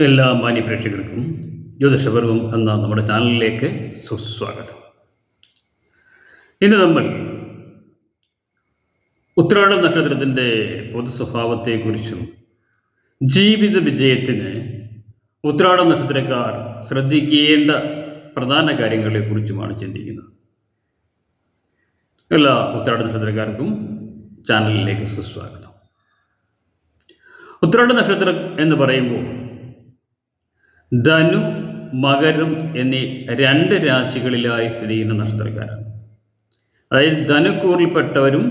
എല്ലാ മാന്യ പ്രേക്ഷകർക്കും ജ്യോതിഷപർവം എന്ന നമ്മുടെ ചാനലിലേക്ക് സുസ്വാഗതം. ഇന്ന് നമ്മൾ ഉത്രാടം നക്ഷത്രത്തിന്റെ പൊതു സ്വഭാവത്തെക്കുറിച്ചും ജീവിത വിജയത്തിന് ഉത്രാടം നക്ഷത്രക്കാർ ശ്രദ്ധിക്കേണ്ട പ്രധാന കാര്യങ്ങളെക്കുറിച്ചുമാണ് ചിന്തിക്കുന്നത്. എല്ലാ ഉത്രാട നക്ഷത്രക്കാർക്കും ചാനലിലേക്ക് സുസ്വാഗതം. ഉത്രാട നക്ഷത്രം എന്ന് പറയുമ്പോൾ ധനു മകരം എന്നീ രണ്ട് രാശികളിലായി സ്ഥിതി ചെയ്യുന്ന നക്ഷത്രക്കാരാണ്. അതായത് ധനുക്കൂറിൽപ്പെട്ടവരും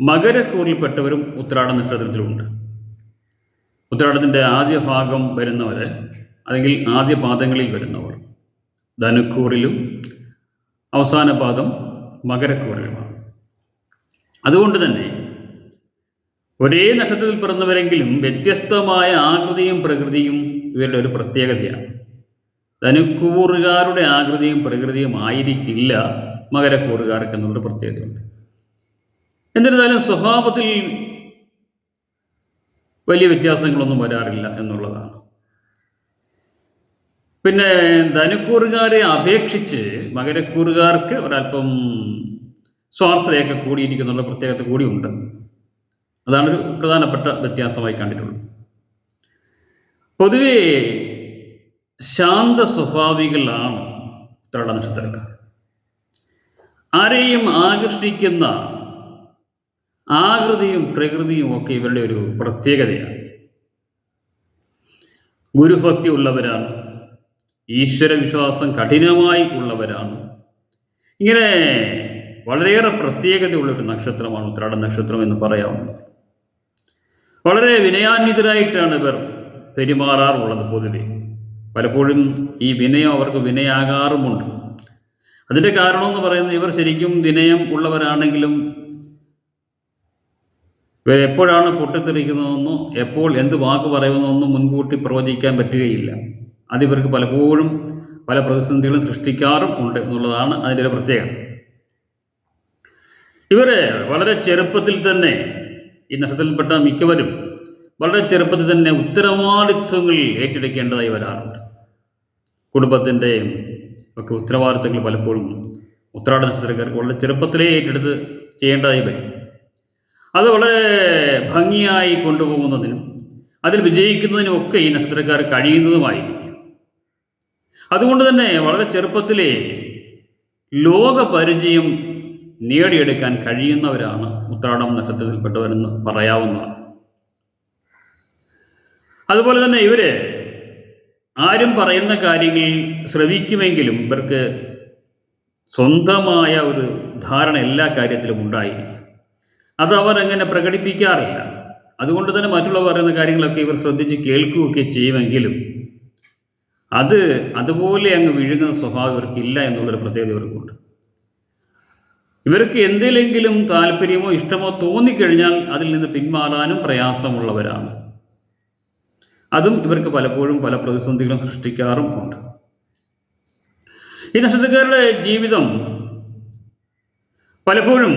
മകരക്കൂറിൽപ്പെട്ടവരും ഉത്രാട നക്ഷത്രത്തിലുണ്ട് ഉത്രാടത്തിന്റെ ആദ്യ ഭാഗം വരുന്നവർ അല്ലെങ്കിൽ ആദ്യ പാദങ്ങളിൽ വരുന്നവർ ധനുക്കൂറിലും അവസാന പാദം മകരക്കൂറിലുമാണ്. അതുകൊണ്ട് തന്നെ ഒരേ നക്ഷത്രത്തിൽ പിറന്നവരെങ്കിലും വ്യത്യസ്തമായ ആകൃതിയും പ്രകൃതിയും ഇവരുടെ ഒരു പ്രത്യേകതയാണ് ധനുക്കൂറുകാരുടെ ആകൃതിയും പ്രകൃതിയും ആയിരിക്കില്ല മകരക്കൂറുകാർക്ക് എന്നുള്ള പ്രത്യേകതയുണ്ട്. എന്നിരുന്നാലും സ്വഭാവത്തിൽ വലിയ വ്യത്യാസങ്ങളൊന്നും വരാറില്ല എന്നുള്ളതാണ്. പിന്നെ ധനുക്കൂറുകാരെ അപേക്ഷിച്ച് മകരക്കൂറുകാർക്ക് ഒരല്പം സ്വാർത്ഥതയൊക്കെ കൂടിയിരിക്കുന്നുള്ള പ്രത്യേകത കൂടിയുണ്ട്. അതാണ് ഒരു പ്രധാനപ്പെട്ട വ്യത്യാസമായി കണ്ടിട്ടുള്ളത്. പൊതുവേ ശാന്ത സ്വഭാവികളാണ് തള്ള നക്ഷത്രക്കാർ ആരെയും ആകർഷിക്കുന്ന ആകൃതിയും പ്രകൃതിയും ഒക്കെ ഇവരുടെ ഒരു പ്രത്യേകതയാണ്. ഗുരുഭക്തി ഉള്ളവരാണ്. ഈശ്വരവിശ്വാസം കഠിനമായി ഉള്ളവരാണ്. ഇങ്ങനെ വളരെയേറെ പ്രത്യേകതയുള്ള ഒരു നക്ഷത്രമാണ് ഉത്രാട നക്ഷത്രം എന്ന് പറയാവുന്നത്. വളരെ വിനയാന്വിതരായിട്ടാണ് ഇവർ പെരുമാറാറുള്ളത് പൊതുവെ. പലപ്പോഴും ഈ വിനയം അവർക്ക് വിനയാകാറുമുണ്ട്. അതിന്റെ കാരണമെന്ന് പറയുന്നത് ഇവർ ശരിക്കും വിനയം ഉള്ളവരാണെങ്കിലും ഇവർ എപ്പോഴാണ് പൊട്ടിത്തെറിക്കുന്നതെന്നോ എപ്പോൾ എന്ത് വാക്ക് പറയുന്നതെന്നോ മുൻകൂട്ടി പ്രവചിക്കാൻ പറ്റുകയില്ല. അതിവർക്ക് പലപ്പോഴും പല പ്രതിസന്ധികളും സൃഷ്ടിക്കാറും ഉണ്ട് എന്നുള്ളതാണ് അതിന്റെ ഒരു പ്രത്യേകത. ഇവർ വളരെ ചെറുപ്പത്തിൽ തന്നെ ഈ നക്ഷത്രത്തിൽപ്പെട്ട മിക്കവരും വളരെ ചെറുപ്പത്തിൽ തന്നെ ഉത്തരവാദിത്വങ്ങൾ ഏറ്റെടുക്കേണ്ടതായി വരാറുണ്ട്. കുടുംബത്തിന്റെയും ഒക്കെ ഉത്തരവാദിത്തങ്ങൾ പലപ്പോഴും ഉത്രാട നക്ഷത്രക്കാർക്ക് വളരെ ചെറുപ്പത്തിലേ ഏറ്റെടുത്ത് ചെയ്യേണ്ടതായി വരും. അത് വളരെ ഭംഗിയായി കൊണ്ടുപോകുന്നതിനും അതിൽ വിജയിക്കുന്നതിനും ഒക്കെ ഈ നക്ഷത്രക്കാർ കഴിയുന്നതുമായിരിക്കും. അതുകൊണ്ട് തന്നെ വളരെ ചെറുപ്പത്തിലെ ലോകപരിചയം നേടിയെടുക്കാൻ കഴിയുന്നവരാണ് ഉത്രാടം നക്ഷത്രത്തിൽപ്പെട്ടവരെന്ന് പറയാവുന്നതാണ്. അതുപോലെ തന്നെ ഇവർ ആരും പറയുന്ന കാര്യങ്ങൾ ശ്രവിക്കുമെങ്കിലും ഇവർക്ക് സ്വന്തമായ ഒരു ധാരണ എല്ലാ കാര്യത്തിലും ഉണ്ടായിരിക്കും അത് അവർ അങ്ങനെ പ്രകടിപ്പിക്കാറില്ല. അതുകൊണ്ട് തന്നെ മറ്റുള്ളവർ പറയുന്ന കാര്യങ്ങളൊക്കെ ഇവർ ശ്രദ്ധിച്ച് കേൾക്കുകയൊക്കെ ചെയ്യുമെങ്കിലും അത് അതുപോലെ അങ്ങ് വിഴുങ്ങുന്ന സ്വഭാവം ഇവർക്കില്ല എന്നുള്ളൊരു പ്രത്യേകത ഇവർക്കുണ്ട്. ഇവർക്ക് എന്തിലെങ്കിലും താല്പര്യമോ ഇഷ്ടമോ തോന്നിക്കഴിഞ്ഞാൽ അതിൽ നിന്ന് പിന്മാറാനും പ്രയാസമുള്ളവരാണ്. അതും ഇവർക്ക് പലപ്പോഴും പല പ്രതിസന്ധികളും സൃഷ്ടിക്കാറും ഉണ്ട്. ഈ നക്ഷത്രക്കാരുടെ ജീവിതം പലപ്പോഴും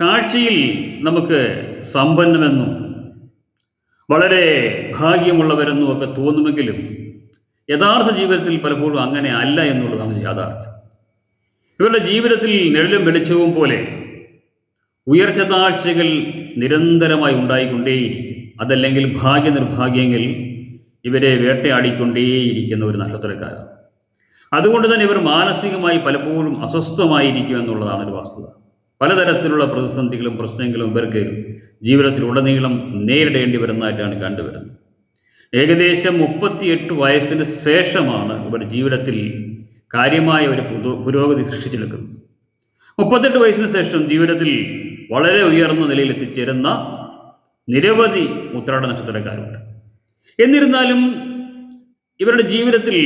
കാഴ്ചയിൽ നമുക്ക് സമ്പന്നമെന്നും വളരെ ഭാഗ്യമുള്ളവരെന്നും ഒക്കെ തോന്നുമെങ്കിലും യഥാർത്ഥ ജീവിതത്തിൽ പലപ്പോഴും അങ്ങനെ അല്ല എന്നുള്ളതാണ് യാഥാർത്ഥ്യം. ഇവരുടെ ജീവിതത്തിൽ നിഴലും വെളിച്ചവും പോലെ ഉയർച്ച താഴ്ചകൾ നിരന്തരമായി ഉണ്ടായിക്കൊണ്ടേയിരിക്കും. അതല്ലെങ്കിൽ ഭാഗ്യ നിർഭാഗ്യങ്ങൾ ഇവരെ വേട്ടയാടിക്കൊണ്ടേയിരിക്കുന്ന ഒരു നക്ഷത്രക്കാരൻ. അതുകൊണ്ട് തന്നെ ഇവർ മാനസികമായി പലപ്പോഴും അസ്വസ്ഥമായിരിക്കും എന്നുള്ളതാണ് ഒരു വസ്തുത. പലതരത്തിലുള്ള പ്രതിസന്ധികളും പ്രശ്നങ്ങളും ഇവർക്ക് ജീവിതത്തിൽ ഉടനീളം നേരിടേണ്ടി വരുന്നതായിട്ടാണ് കണ്ടുവരുന്നത്. ഏകദേശം മുപ്പത്തിയെട്ട് വയസ്സിന് ശേഷമാണ് ഇവർ ജീവിതത്തിൽ കാര്യമായ ഒരു പുരോഗതി സൃഷ്ടിച്ചെടുക്കുന്നത്. മുപ്പത്തെട്ട് വയസ്സിന് ശേഷം ജീവിതത്തിൽ വളരെ ഉയർന്ന നിലയിൽ എത്തിച്ചേരുന്ന നിരവധി ഉത്രാട നക്ഷത്രക്കാരുണ്ട് എന്നിരുന്നാലും ഇവരുടെ ജീവിതത്തിൽ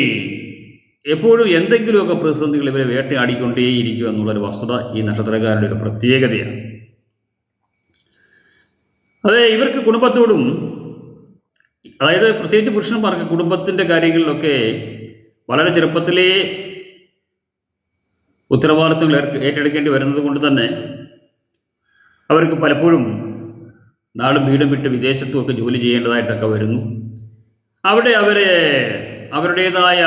എപ്പോഴും എന്തെങ്കിലുമൊക്കെ പ്രതിസന്ധികൾ ഇവരെ വേട്ടയാടിക്കൊണ്ടേയിരിക്കുക എന്നുള്ളൊരു വസ്തുത ഈ നക്ഷത്രക്കാരുടെ ഒരു പ്രത്യേകതയാണ്. അതെ ഇവർക്ക് കുടുംബത്തോടും അതായത് പ്രത്യേകിച്ച് പുരുഷന്മാർക്ക് കുടുംബത്തിന്റെ കാര്യങ്ങളിലൊക്കെ വളരെ ചെറുപ്പത്തിലേ ഉത്തരവാദിത്തങ്ങൾ ഏറ്റെടുക്കേണ്ടി വരുന്നത് കൊണ്ട് തന്നെ അവർക്ക് പലപ്പോഴും നാടും വീടും വിട്ട് വിദേശത്തുമൊക്കെ ജോലി ചെയ്യേണ്ടതായിട്ടൊക്കെ വരുന്നു. അവിടെ അവരെ അവരുടേതായ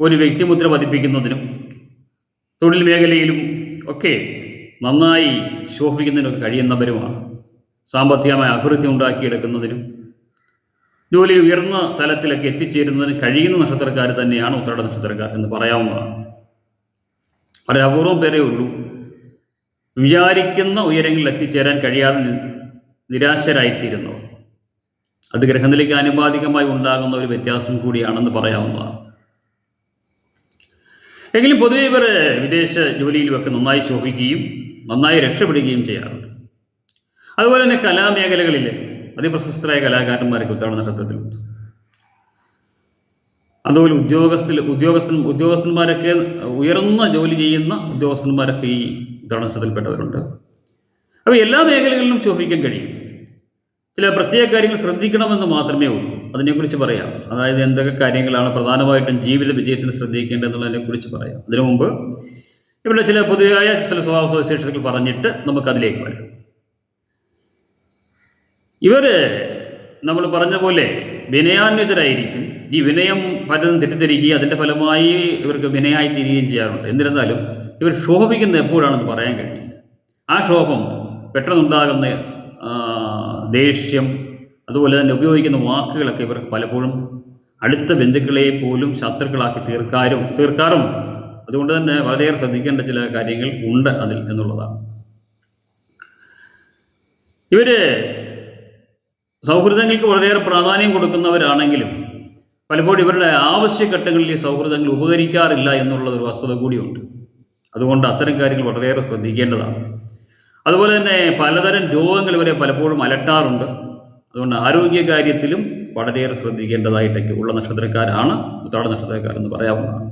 ഒരു വ്യക്തിമുദ്ര പതിപ്പിക്കുന്നതിനും തൊഴിൽ മേഖലയിലും ഒക്കെ നന്നായി ശോഭിക്കുന്നതിനൊക്കെ കഴിയുന്നവരുമാണ്. സാമ്പത്തികമായ അഭിവൃദ്ധി ഉണ്ടാക്കിയെടുക്കുന്നതിനും ജോലി ഉയർന്ന തലത്തിലൊക്കെ എത്തിച്ചേരുന്നതിന് കഴിയുന്ന നക്ഷത്രക്കാർ തന്നെയാണ് ഉത്തരട നക്ഷത്രക്കാർ എന്ന് പറയാവുന്നതാണ്. വളരെ അപൂർവം പേരേ ഉള്ളൂ. വിചാരിക്കുന്ന ഉയരങ്ങളിൽ എത്തിച്ചേരാൻ കഴിയാതെ നി- നിരാശരായിത്തീരുന്നവർ അത് ഗ്രഹനിലയ്ക്ക് ആനുപാതികമായി ഉണ്ടാകുന്ന ഒരു വ്യത്യാസം കൂടിയാണെന്ന് പറയാവുന്നതാണ്. എങ്കിലും പൊതുവെ ഇവർ വിദേശ ജോലിയിലുമൊക്കെ നന്നായി ശോഭിക്കുകയും നന്നായി രക്ഷപ്പെടുകയും ചെയ്യാറുണ്ട്. അതുപോലെ തന്നെ കലാമേഖലകളിൽ അതിപ്രശസ്തരായ കലാകാരന്മാരൊക്കെ ഉത്താണ് നക്ഷത്രത്തിലുണ്ട്. അതുപോലെ ഉദ്യോഗസ്ഥ ഉദ്യോഗസ്ഥൻ ഉദ്യോഗസ്ഥന്മാരൊക്കെ ഉയർന്ന ജോലി ചെയ്യുന്ന ഉദ്യോഗസ്ഥന്മാരൊക്കെ ഈ ഉത്രാട നക്ഷത്രത്തിൽപ്പെട്ടവരുണ്ട്. അപ്പോൾ എല്ലാ മേഖലകളിലും ശോഭിക്കാൻ കഴിയും. ചില പ്രത്യേക കാര്യങ്ങൾ ശ്രദ്ധിക്കണമെന്ന് മാത്രമേ ഉള്ളൂ. അതിനെക്കുറിച്ച് പറയാം. അതായത് എന്തൊക്കെ കാര്യങ്ങളാണ് പ്രധാനമായിട്ടും ജീവിത വിജയത്തിന് ശ്രദ്ധിക്കേണ്ടതെന്നുള്ളതിനെ കുറിച്ച് പറയാം. അതിനു മുമ്പ് ഇവിടെ ചില പൊതുവായ ചില സ്വഭാവ സവിശേഷതകൾ പറഞ്ഞിട്ട് നമുക്കതിലേക്ക് വരാം. ഇവർ നമ്മൾ പറഞ്ഞ പോലെ വിനയാന്വിതരായിരിക്കും. ഈ വിനയം പലതും തെറ്റിദ്ധരിക്കുകയും അതിന്റെ ഫലമായി ഇവർക്ക് വിനയായി തീരുകയും ചെയ്യാറുണ്ട്. എന്നിരുന്നാലും ഇവർ ക്ഷോഭിക്കുന്ന എപ്പോഴാണെന്ന് പറയാൻ കഴിയും ആ ശോഭം പെട്ടെന്നുണ്ടാകുന്ന ദേഷ്യം അതുപോലെ തന്നെ ഉപയോഗിക്കുന്ന വാക്കുകളൊക്കെ ഇവർക്ക് പലപ്പോഴും അടുത്ത ബന്ധുക്കളെ പോലും ശത്രുക്കളാക്കി തീർക്കാരും തീർക്കാറുമുണ്ട് അതുകൊണ്ട് തന്നെ വളരെയേറെ ശ്രദ്ധിക്കേണ്ട ചില കാര്യങ്ങൾ ഉണ്ട് അതിൽ എന്നുള്ളതാണ്. ഇവർ സൗഹൃദങ്ങൾക്ക് വളരെയേറെ പ്രാധാന്യം കൊടുക്കുന്നവരാണെങ്കിലും പലപ്പോഴും ഇവരുടെ ആവശ്യഘട്ടങ്ങളിൽ ഈ സൗഹൃദങ്ങൾ ഉപകരിക്കാറില്ല എന്നുള്ളത് ഒരു വസ്തുത കൂടിയുണ്ട്. അതുകൊണ്ട് അത്തരം കാര്യങ്ങൾ വളരെയേറെ ശ്രദ്ധിക്കേണ്ടതാണ്. അതുപോലെ തന്നെ പലതരം രോഗങ്ങൾ ഇവരെ പലപ്പോഴും അലട്ടാറുണ്ട്. അതുകൊണ്ട് ആരോഗ്യ കാര്യത്തിലും വളരെയേറെ ശ്രദ്ധിക്കേണ്ടതായിട്ടൊക്കെ ഉള്ള നക്ഷത്രക്കാരാണ് ഉത്രാട നക്ഷത്രക്കാരെന്ന് പറയാവുന്നതാണ്.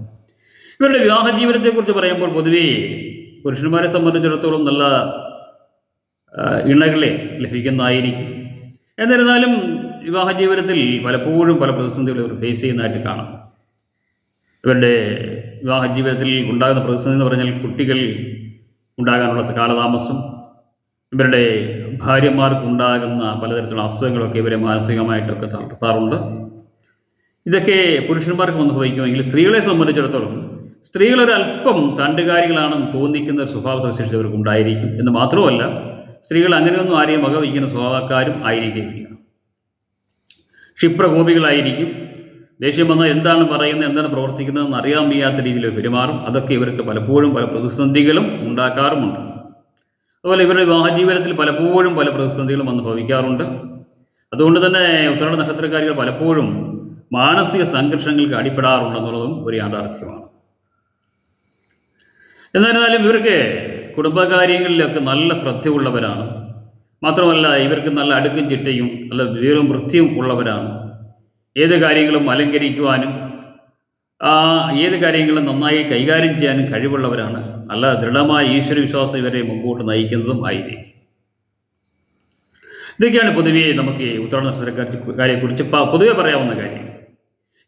ഇവരുടെ വിവാഹ ജീവിതത്തെക്കുറിച്ച് പറയുമ്പോൾ പൊതുവേ പുരുഷന്മാരെ സംബന്ധിച്ചിടത്തോളം നല്ല ഇണകളെ ലഭിക്കുന്നതായിരിക്കും. എന്നിരുന്നാലും വിവാഹ ജീവിതത്തിൽ പലപ്പോഴും പല പ്രതിസന്ധികളും ഇവർ ഫേസ് ചെയ്യുന്നതായിട്ട് കാണാം. ഇവരുടെ വിവാഹ ജീവിതത്തിൽ ഉണ്ടാകുന്ന പ്രതിസന്ധി എന്ന് പറഞ്ഞാൽ കുട്ടികൾ ഉണ്ടാകാനുള്ള കാലതാമസം ഇവരുടെ ഭാര്യമാർക്കുണ്ടാകുന്ന പലതരത്തിലുള്ള അസുഖങ്ങളൊക്കെ ഇവരെ മാനസികമായിട്ടൊക്കെ തളർത്താറുണ്ട് ഇതൊക്കെ പുരുഷന്മാർക്ക് വന്ന് സംഭവിക്കുമെങ്കിൽ സ്ത്രീകളെ സംബന്ധിച്ചിടത്തോളം സ്ത്രീകളൊരല്പം തണ്ടുകാരികളാണെന്ന് തോന്നിക്കുന്ന ഒരു സ്വഭാവ സവിശേഷത ഉണ്ടായിരിക്കും എന്ന് മാത്രമല്ല സ്ത്രീകൾ അങ്ങനെയൊന്നും ആരെയും വകവയ്ക്കുന്ന സ്വഭാവക്കാരും ആയിരിക്കില്ല ക്ഷിപ്രകോപികളായിരിക്കും. ദേഷ്യം വന്നാൽ എന്താണ് പറയുന്നത് എന്താണ് പ്രവർത്തിക്കുന്നതെന്ന് അറിയാൻ വയ്യാത്ത രീതിയിൽ പെരുമാറും. അതൊക്കെ ഇവർക്ക് പലപ്പോഴും പല പ്രതിസന്ധികളും ഉണ്ടാക്കാറുമുണ്ട്. അതുപോലെ ഇവരുടെ വിവാഹ ജീവിതത്തിൽ പലപ്പോഴും പല പ്രതിസന്ധികളും വന്ന് ഭവിക്കാറുണ്ട് അതുകൊണ്ട് തന്നെ ഉത്തരാട നക്ഷത്രക്കാരികൾ പലപ്പോഴും മാനസിക സംഘർഷങ്ങൾക്ക് അടിപ്പെടാറുണ്ടെന്നുള്ളതും ഒരു യാഥാർത്ഥ്യമാണ്. എന്നിരുന്നാലും ഇവർക്ക് കുടുംബകാര്യങ്ങളിലൊക്കെ നല്ല ശ്രദ്ധയുള്ളവരാണ്. മാത്രമല്ല ഇവർക്ക് നല്ല അടുക്കും ചിട്ടയും നല്ല വീറും വൃത്തിയും ഉള്ളവരാണ്. ഏത് കാര്യങ്ങളും അലങ്കരിക്കുവാനും ഏത് കാര്യങ്ങളും നന്നായി കൈകാര്യം ചെയ്യാനും കഴിവുള്ളവരാണ്. നല്ല ദൃഢമായ ഈശ്വരവിശ്വാസം ഇവരെ മുമ്പോട്ട് നയിക്കുന്നതും ആയിരിക്കും. ഇതൊക്കെയാണ് പൊതുവേ നമുക്ക് ഈ ഉത്തരാട നക്ഷത്രക്കാരെ കുറിച്ച് പൊതുവെ പറയാവുന്ന കാര്യം.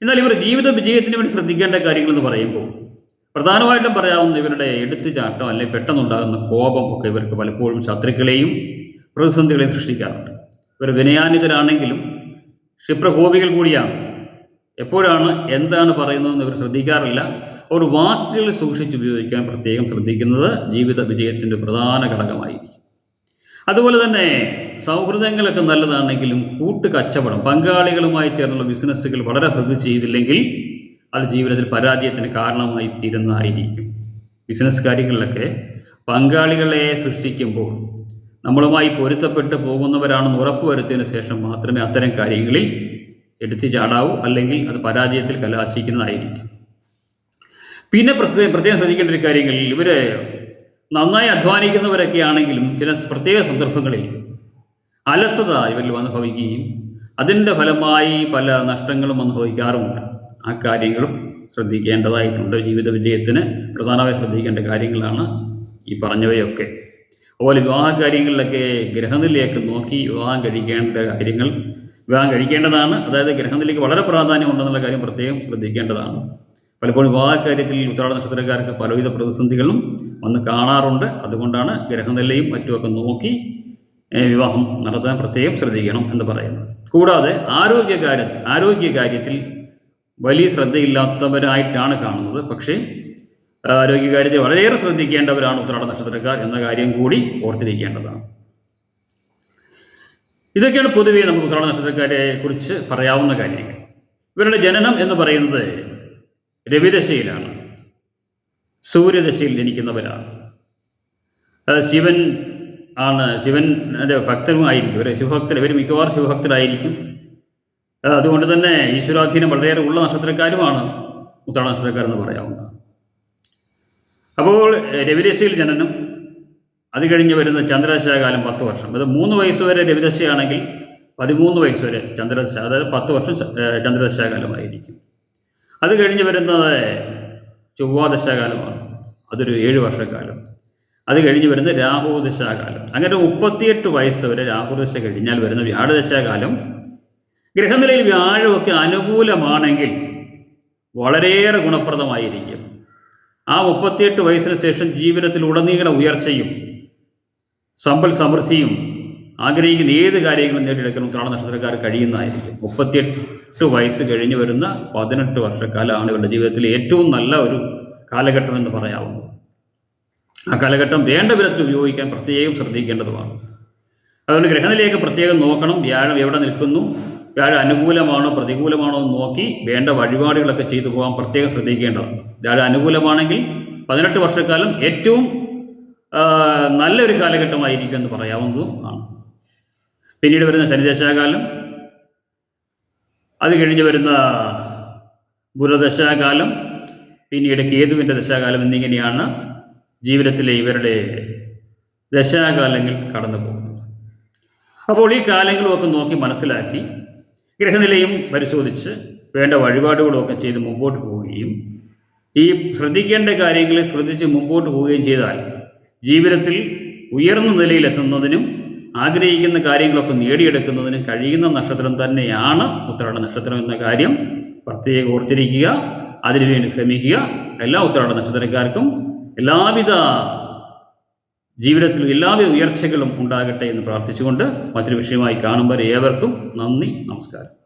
എന്നാൽ ഇവർ ജീവിത വിജയത്തിന് വേണ്ടി ശ്രദ്ധിക്കേണ്ട കാര്യങ്ങൾ എന്ന് പറയുമ്പോൾ പ്രധാനമായിട്ടും പറയാവുന്ന ഇവരുടെ എടുത്തുചാട്ടം അല്ലെങ്കിൽ പെട്ടെന്നുണ്ടാകുന്ന കോപം ഒക്കെ ഇവർക്ക് പലപ്പോഴും ശത്രുക്കളെയും പ്രതിസന്ധികളെയും സൃഷ്ടിക്കാറുണ്ട്. ഇവർ വിനയാന്വിതരാണെങ്കിലും ക്ഷിപ്രകോപികൾ കൂടിയാണ്. എപ്പോഴാണ് എന്താണ് പറയുന്നതെന്ന് ഇവർ ശ്രദ്ധിക്കാറില്ല. അവർ വാക്കുകൾ സൂക്ഷിച്ചുപയോഗിക്കാൻ പ്രത്യേകം ശ്രദ്ധിക്കുന്നത് ജീവിത വിജയത്തിന്റെ പ്രധാന ഘടകമായിരിക്കും. അതുപോലെ തന്നെ സൗഹൃദങ്ങളൊക്കെ നല്ലതാണെങ്കിലും കൂട്ട് കച്ചവടം പങ്കാളികളുമായി ചേർന്നുള്ള ബിസിനസ്സുകൾ വളരെ ശ്രദ്ധ ചെയ്തില്ലെങ്കിൽ അത് ജീവിതത്തിൽ പരാജയത്തിന് കാരണമായി തീരുന്നതായിരിക്കും. ബിസിനസ് കാര്യങ്ങളിലൊക്കെ പങ്കാളികളെ സൃഷ്ടിക്കുമ്പോൾ നമ്മളുമായി പൊരുത്തപ്പെട്ട് പോകുന്നവരാണെന്ന് ഉറപ്പുവരുത്തിയതിനു ശേഷം മാത്രമേ അത്തരം കാര്യങ്ങളിൽ എടുത്തു ചാടാവും അല്ലെങ്കിൽ അത് പരാജയത്തിൽ കലാശിക്കുന്നതായിരിക്കും. പിന്നെ പ്രത്യേകം ശ്രദ്ധിക്കേണ്ട ഒരു കാര്യങ്ങളിൽ ഇവർ നന്നായി അധ്വാനിക്കുന്നവരൊക്കെ ആണെങ്കിലും ചില പ്രത്യേക സന്ദർഭങ്ങളിൽ അലസത ഇവരിൽ അനുഭവിക്കുകയും അതിന്റെ ഫലമായി പല നഷ്ടങ്ങളും അനുഭവിക്കാറുമുണ്ട്. ആ കാര്യങ്ങളും ശ്രദ്ധിക്കേണ്ടതായിട്ടുണ്ട്. ജീവിത വിജയത്തിന് പ്രധാനമായി ശ്രദ്ധിക്കേണ്ട കാര്യങ്ങളാണ് ഈ പറഞ്ഞവയൊക്കെ. അതുപോലെ വിവാഹ കാര്യങ്ങളിലൊക്കെ ഗ്രഹനിലയൊക്കെ നോക്കി വിവാഹം കഴിക്കേണ്ട കാര്യങ്ങൾ വിവാഹം കഴിക്കേണ്ടതാണ്. അതായത് ഗ്രഹനിലയ്ക്ക് വളരെ പ്രാധാന്യമുണ്ടെന്നുള്ള കാര്യം പ്രത്യേകം ശ്രദ്ധിക്കേണ്ടതാണ്. പലപ്പോഴും വിവാഹ കാര്യത്തിൽ ഉത്തരാട നക്ഷത്രക്കാർക്ക് പലവിധ പ്രതിസന്ധികളും വന്ന് കാണാറുണ്ട്. അതുകൊണ്ടാണ് ഗ്രഹനിലയും മറ്റുമൊക്കെ നോക്കി വിവാഹം നടത്താൻ പ്രത്യേകം ശ്രദ്ധിക്കണം എന്ന് പറയുന്നത്. കൂടാതെ ആരോഗ്യകാര്യത്തിൽ ആരോഗ്യകാര്യത്തിൽ വലിയ ശ്രദ്ധയില്ലാത്തവരായിട്ടാണ് കാണുന്നത്. പക്ഷേ ആരോഗ്യകാര്യത്തിൽ വളരെയേറെ ശ്രദ്ധിക്കേണ്ടവരാണ് ഉത്രാട നക്ഷത്രക്കാർ എന്ന കാര്യം കൂടി ഓർത്തിരിക്കേണ്ടതാണ്. ഇതൊക്കെയാണ് പൊതുവെ നമുക്ക് ഉത്രാട നക്ഷത്രക്കാരെ കുറിച്ച് പറയാവുന്ന കാര്യങ്ങൾ. ഇവരുടെ ജനനം എന്ന് പറയുന്നത് രവിദശയിലാണ്. സൂര്യദശയിൽ ജനിക്കുന്നവരാണ്. അത് ശിവൻ ആണ്. ശിവന്റെ ഭക്തരുമായിരിക്കും ഇവർ ശിവഭക്തർ ഇവർ മിക്കവാറും ശിവഭക്തരായിരിക്കും. അതുകൊണ്ട് തന്നെ ഈശ്വരാധീനം വളരെയേറെ ഉള്ള നക്ഷത്രക്കാരുമാണ് ഉത്രാട നക്ഷത്രക്കാരെന്ന് പറയാവുന്നത്. അപ്പോൾ രവിദശയിൽ ജനനം അത് കഴിഞ്ഞ് വരുന്ന ചന്ദ്രദശാകാലം പത്ത് വർഷം. അത് മൂന്ന് വയസ്സ് വരെ രവിദശയാണെങ്കിൽ പതിമൂന്ന് വയസ്സ് വരെ ചന്ദ്രദശ അതായത് പത്ത് വർഷം ചന്ദ്രദശാകാലമായിരിക്കും അത് കഴിഞ്ഞ് വരുന്നത് ചൊവ്വാദശാകാലമാണ്. അതൊരു ഏഴ് വർഷക്കാലം. അത് കഴിഞ്ഞ് വരുന്ന രാഹുദശാകാലം. അങ്ങനെ മുപ്പത്തിയെട്ട് വയസ്സ് വരെ രാഹുദശ കഴിഞ്ഞാൽ വരുന്ന വ്യാഴദശാകാലം ഗ്രഹനിലയിൽ വ്യാഴമൊക്കെ അനുകൂലമാണെങ്കിൽ വളരെയേറെ ഗുണപ്രദമായിരിക്കും. ആ മുപ്പത്തിയെട്ട് വയസ്സിന് ശേഷം ജീവിതത്തിൽ ഉടനീളം ഉയർച്ചയും സമ്പൽ സമൃദ്ധിയും ആഗ്രഹിക്കുന്ന ഏത് കാര്യങ്ങളും നേടിയെടുക്കാൻ ഉത്രാട നക്ഷത്രക്കാർ കഴിയുന്നതായിരിക്കും. മുപ്പത്തിയെട്ട് വയസ്സ് കഴിഞ്ഞു വരുന്ന പതിനെട്ട് വർഷക്കാലമാണ് ഇവരുടെ ജീവിതത്തിലെ ഏറ്റവും നല്ല ഒരു കാലഘട്ടം എന്ന് പറയാവുന്നത് ആ കാലഘട്ടം വേണ്ട വിധത്തിൽ ഉപയോഗിക്കാൻ പ്രത്യേകം ശ്രദ്ധിക്കേണ്ടതുമാണ്. അതുകൊണ്ട് ഗ്രഹനിലയൊക്കെ പ്രത്യേകം നോക്കണം. വ്യാഴം എവിടെ നിൽക്കുന്നു? വ്യാഴം അനുകൂലമാണോ പ്രതികൂലമാണോ എന്ന് നോക്കി വേണ്ട വഴിപാടുകളൊക്കെ ചെയ്തു പോകാൻ പ്രത്യേകം ശ്രദ്ധിക്കേണ്ടതാണ്. വ്യാഴം അനുകൂലമാണെങ്കിൽ പതിനെട്ട് വർഷക്കാലം ഏറ്റവും നല്ലൊരു കാലഘട്ടമായിരിക്കും എന്ന് പറയാവുന്നതും ആണ്. പിന്നീട് വരുന്ന ശനിദശാകാലം അത് കഴിഞ്ഞ് വരുന്ന ബുധദശാകാലം പിന്നീട് കേതുവിന്റെ ദശാകാലം എന്നിങ്ങനെയാണ് ജീവിതത്തിലെ ഇവരുടെ ദശാകാലങ്ങൾ കടന്നു പോകുന്നത്. അപ്പോൾ ഈ കാലങ്ങളുമൊക്കെ നോക്കി മനസ്സിലാക്കി ഗ്രഹനിലയും പരിശോധിച്ച് വേണ്ട വഴിപാടുകളൊക്കെ ചെയ്ത് മുമ്പോട്ട് പോവുകയും ഈ ശ്രദ്ധിക്കേണ്ട കാര്യങ്ങളെ ശ്രദ്ധിച്ച് മുമ്പോട്ട് പോവുകയും ചെയ്താൽ ജീവിതത്തിൽ ഉയർന്ന നിലയിലെത്തുന്നതിനും ആഗ്രഹിക്കുന്ന കാര്യങ്ങളൊക്കെ നേടിയെടുക്കുന്നതിനും കഴിയുന്ന നക്ഷത്രം തന്നെയാണ് ഉത്തരാട നക്ഷത്രം എന്ന കാര്യം പ്രത്യേകം ഓർത്തിരിക്കുക. അതിനുവേണ്ടി ശ്രമിക്കുക. എല്ലാ ഉത്തരാട നക്ഷത്രക്കാർക്കും എല്ലാവിധ ജീവിതത്തിലും എല്ലാവിധ ഉയർച്ചകളും ഉണ്ടാകട്ടെ എന്ന് പ്രാർത്ഥിച്ചുകൊണ്ട് മറ്റൊരു വിഷയമായി കാണുമ്പോൾ ഏവർക്കും നന്ദി നമസ്കാരം.